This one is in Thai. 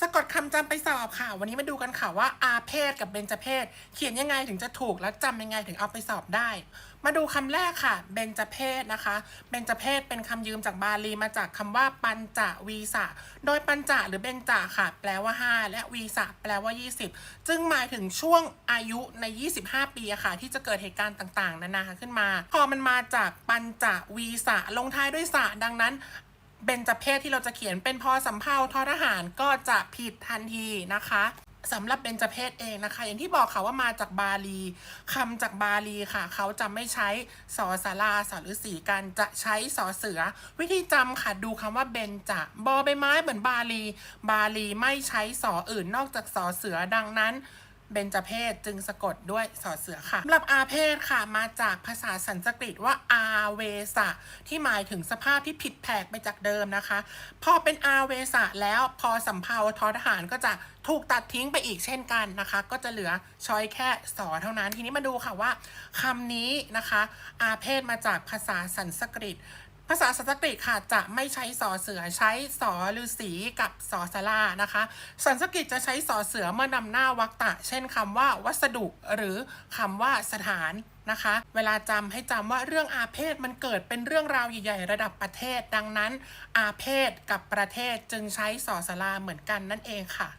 สะกดคำจำไปสอบค่ะ วันนี้มาดูกันค่ะว่าอาเพศกับเบญจเพศ เขียนยังไงถึงจะถูกและจำยังไงถึงเอาไปสอบได้ มาดูคำแรกค่ะ เบญจเพศนะคะ เบญจเพศเป็นคำยืมจากบาลีมาจากคำว่าปัญจวีสะโดยปัญจหรือเบญจค่ะ แปลว่า 5 และวีสะแปลว่า 20 จึงหมายถึงช่วงอายุใน 25 ปีอะค่ะ ที่จะเกิดเหตุการณ์ต่างๆ นานาขึ้นมา พอมันมาจากปัญจวีสะลงท้ายด้วยสะดังนั้น เบญจเพศที่เราจะเขียนเป็นพอสำเภาทอทหารก็จะผิดทันทีนะคะสำหรับเบญจเพศเองนะคะ อย่างที่บอกค่ะว่ามาจากบาลีคำจากบาลีค่ะ เขาจะไม่ใช้สอสาราสอฤษีกันจะใช้สอเสือ วิธีจำค่ะดูคำว่าเบญจบอใบไม้เหมือนบาลี บาลีไม่ใช้สออื่นนอกจากสอเสือดังนั้น เบญจเพศจึงสะกดด้วยสอเสือค่ะสำหรับอาเพศค่ะมาจากภาษาสันสกฤตว่าอาเวสะที่หมายถึงสภาพที่ผิดแผกไปจากเดิมนะคะ พอเป็นอาเวสะแล้วพอสำเภาทอทหารก็จะถูกตัดทิ้งไปอีกเช่นกันนะคะ ก็จะเหลือช้อยแค่สอเท่านั้น ทีนี้มาดูค่ะว่าคำนี้นะคะ อาเพศมาจากภาษาสันสกฤต ภาษาสันสกฤตค่ะจะไม่ใช้สอเสือใช้สอฤาษีกับสอสลานะคะ สันสกฤตจะใช้สอเสือเมื่อนำหน้าวักตะ เช่นคำว่าวัสดุหรือคำว่าสถานนะคะ เวลาจำให้จำว่าเรื่องอาเพศมันเกิดเป็นเรื่องราวใหญ่ๆ ระดับประเทศ ดังนั้น อาเพศกับประเทศจึงใช้สอสลาเหมือนกันนั่นเองค่ะ